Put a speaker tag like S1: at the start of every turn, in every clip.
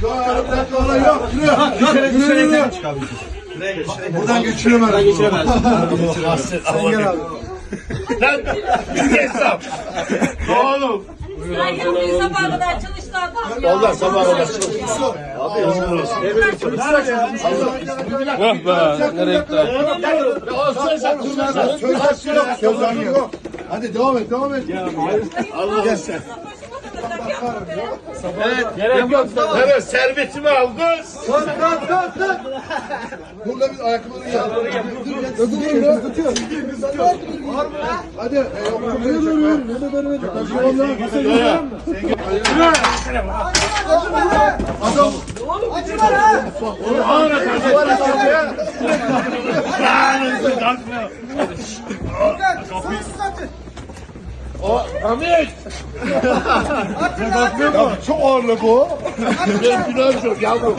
S1: Şu an aramızda olay yok. Yürü. Yürü. Yürü. Yürü. Buradan geçiremez. Buradan geçiremez. Sen gel abi.
S2: Oğlum.
S3: Herkes bir sabaha kadar çalıştı adam ya.
S2: Vallahi sabaha kadar çalıştı. Abi yazık olsun.
S4: Vah be. Nereye gitti?
S1: Söz yok. Söz yok. Hadi devam et. Devam et.
S2: Allah sen. Evet servetimi al kız.
S1: Dur lan biz ayakkabıları gel. Dur dur dur. Tutuyor. Hadi. e, yok, Yürü yürü yürü. Ne de böyle Adam.
S2: Ahmet.
S1: Ya çok ağırlık o.
S2: Ben günah çok yavrum.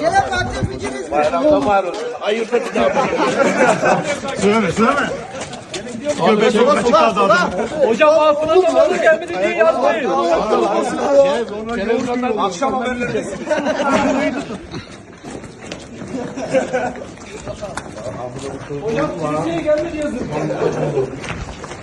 S5: Gene parti fikiriz.
S2: Bayram var. Ayırdı bir daha.
S1: Söyleme söyleme.
S4: Hocam altına da alır gelmedi diye yazmayın.
S2: Akşam haberleri.
S4: Kimseye gelmedi yazın.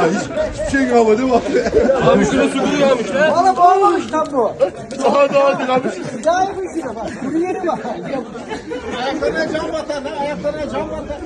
S1: Daha hiç, hiçbir şey kalmadı mi abi?
S4: Abi şuna su bulu yağmış lan.
S5: Valla boğulmamış lan bu.
S2: Daha daha dinamik.
S5: Daha iyi bir şey bak. Bunu yeni bak. Ayaklarına cam batar lan. Ayaklarına cam batar.